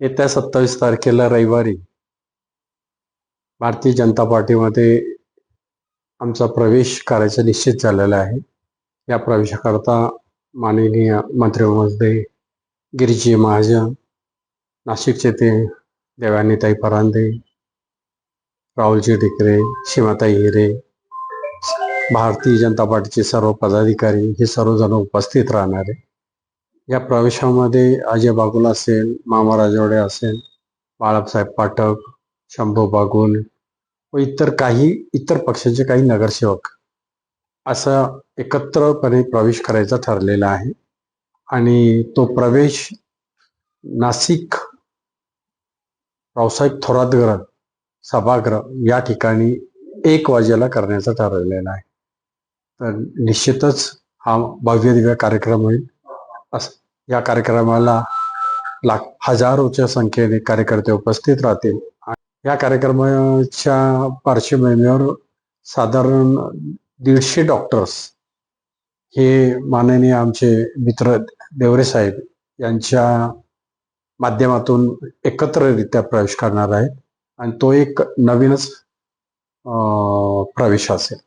येत्या सत्तावीस तारखेला रविवारी भारतीय जनता पार्टीमध्ये आमचा प्रवेश करायचा निश्चित झालेला आहे. या प्रवेशाकरता माननीय मंत्री गिरीजी महाजन नाशिकचे ते देवानीताई परांदे राहुलजी टिकरे सीमाताई हिरे भारतीय जनता पार्टीचे सर्व पदाधिकारी हे सर्वजण उपस्थित राहणार आहे या प्रवेशामध्ये अजय बागुल असेल मामा राजवाडे असेल बाळासाहेब पाठक शंभू बागुल व इतर काही इतर पक्षाचे काही नगरसेवक असा एकत्रपणे प्रवेश करायचा ठरलेला आहे. आणि तो प्रवेश नाशिक रावसाहेब थोरातगृह सभागृह या ठिकाणी एक वाजेला करण्याचा ठरवलेला आहे. तर निश्चितच हा भव्य दिव्य कार्यक्रम होईल. या कार्यक्रमाला लाख हजारोच्या संख्येने कार्यकर्ते उपस्थित राहतील. या कार्यक्रमाच्या पार्श्वभूमीवर साधारण दीडशे डॉक्टर्स हे माननीय आमचे मित्र देवरे साहेब यांच्या माध्यमातून एकत्ररित्या प्रवेश करणार आहेत. आणि तो एक नवीनच अं, प्रवेश असेल.